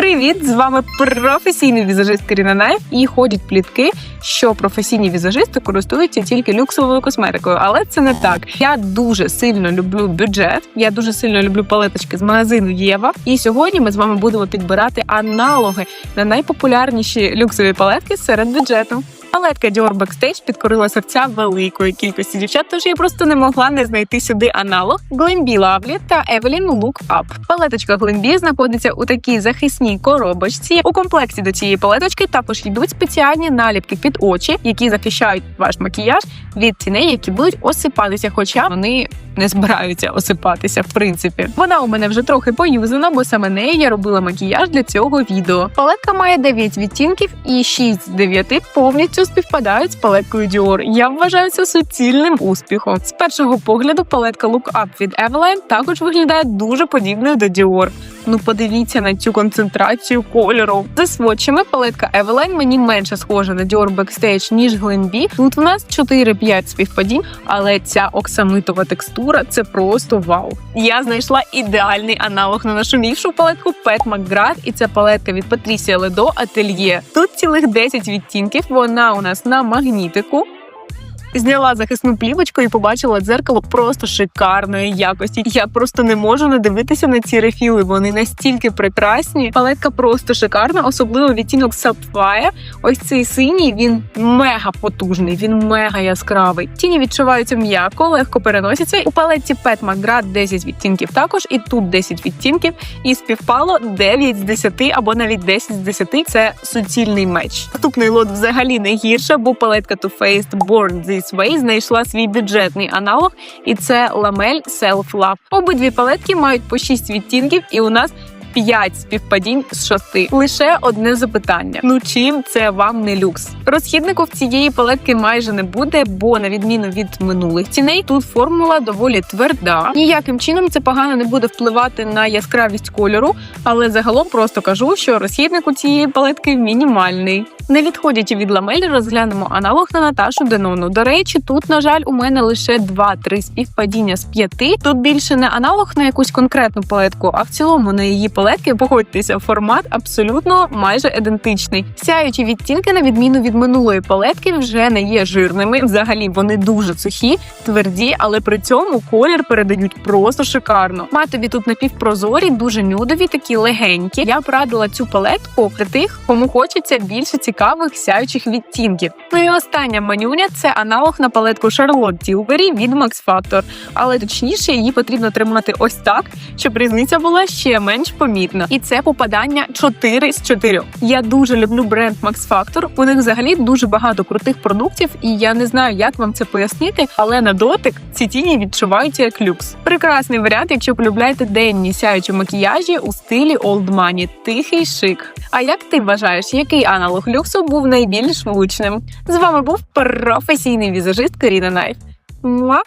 Привіт! З вами професійний візажист Каріна Найф. І ходять плітки, що професійні візажисти користуються тільки люксовою косметикою, але це не так. Я дуже сильно люблю бюджет. Я дуже сильно люблю палеточки з магазину Єва. І сьогодні ми з вами будемо підбирати аналоги на найпопулярніші люксові палетки серед бюджету. Палетка Dior Backstage підкорила серця великої кількості дівчат, тож я просто не могла не знайти сюди аналог Glambi Lovely та Evelyn Look Up. Палеточка Glambi знаходиться у такій захисній коробочці. У комплекті до цієї палеточки також йдуть спеціальні наліпки під очі, які захищають ваш макіяж від тіней, які будуть осипатися, хоча вони не збираються осипатися. В принципі, вона у мене вже трохи поюзана, бо саме нею я робила макіяж для цього відео. Палетка має 9 відтінків і 6 з 9 повністю співпадають з палеткою Dior. Я вважаю це суцільним успіхом. З першого погляду палетка Look Up від Eveline також виглядає дуже подібною до Dior. Ну подивіться на цю концентрацію кольору. За сводчами палетка Eveline мені менше схожа на Dior Backstage, ніж Glambi. Тут в нас 4-5 співпадінь, але ця оксамитова текстура це просто вау. Я знайшла ідеальний аналог на нашумівшу палетку Pet McGrath, і це палетка від Patricia Ledo Atelier. Тут цілих 10 відтінків. Вона у нас на магнітику. Зняла захисну плівочку і побачила дзеркало просто шикарної якості. Я просто не можу не дивитися на ці рефіли. Вони настільки прекрасні. Палетка просто шикарна, особливо відтінок Sapphire. Ось цей синій він мега потужний, він мега яскравий. Тіні відчуваються м'яко, легко переносяться. У палетці Pet McGrath 10 відтінків також, і тут 10 відтінків. І співпало 9 з 10 або навіть 10 з 10. Це суцільний меч. Наступний лот взагалі не гірше, бо палетка Too Faced Born This Way знайшла свій бюджетний аналог, і це ламель Self Love. Обидві палетки мають по 6 відтінків, і у нас 5 співпадінь з 6. Лише одне запитання: ну чим це вам не люкс? Розхіднику в цієї палетки майже не буде, бо на відміну від минулих ціней, тут формула доволі тверда. Ніяким чином це погано не буде впливати на яскравість кольору, але загалом просто кажу, що розхідник у цієї палетки мінімальний. Не відходячи від ламелі, розглянемо аналог на Наташу Денону. До речі, тут, на жаль, у мене лише 2-3 співпадіння з 5. Тут більше не аналог на якусь конкретну палетку, а в цілому на її палетки, погодьтеся, формат абсолютно майже ідентичний. Сяючі відтінки, на відміну від минулої палетки, вже не є жирними. Взагалі вони дуже сухі, тверді, але при цьому колір передають просто шикарно. Матові тут напівпрозорі, дуже нюдові, такі легенькі. Я б радила цю палетку для тих, кому хочеться більше цікавих сяючих відтінків. Ну і остання манюня це аналог на палетку Charlotte Tilbury від Max Factor. Але точніше її потрібно тримати ось так, щоб різниця була ще менш помітна. І це попадання 4 з 4. Я дуже люблю бренд Max Factor. У них взагалі дуже багато крутих продуктів, і я не знаю, як вам це пояснити, але на дотик ці тіні відчуваються як люкс. Прекрасний варіант, якщо полюбляєте денні сяючі макіяжі у стилі Old Money. тихий шик. А як ти вважаєш, який аналог люксу був найбільш влучним? З вами був професійний візажист Каріна Найф. Муа!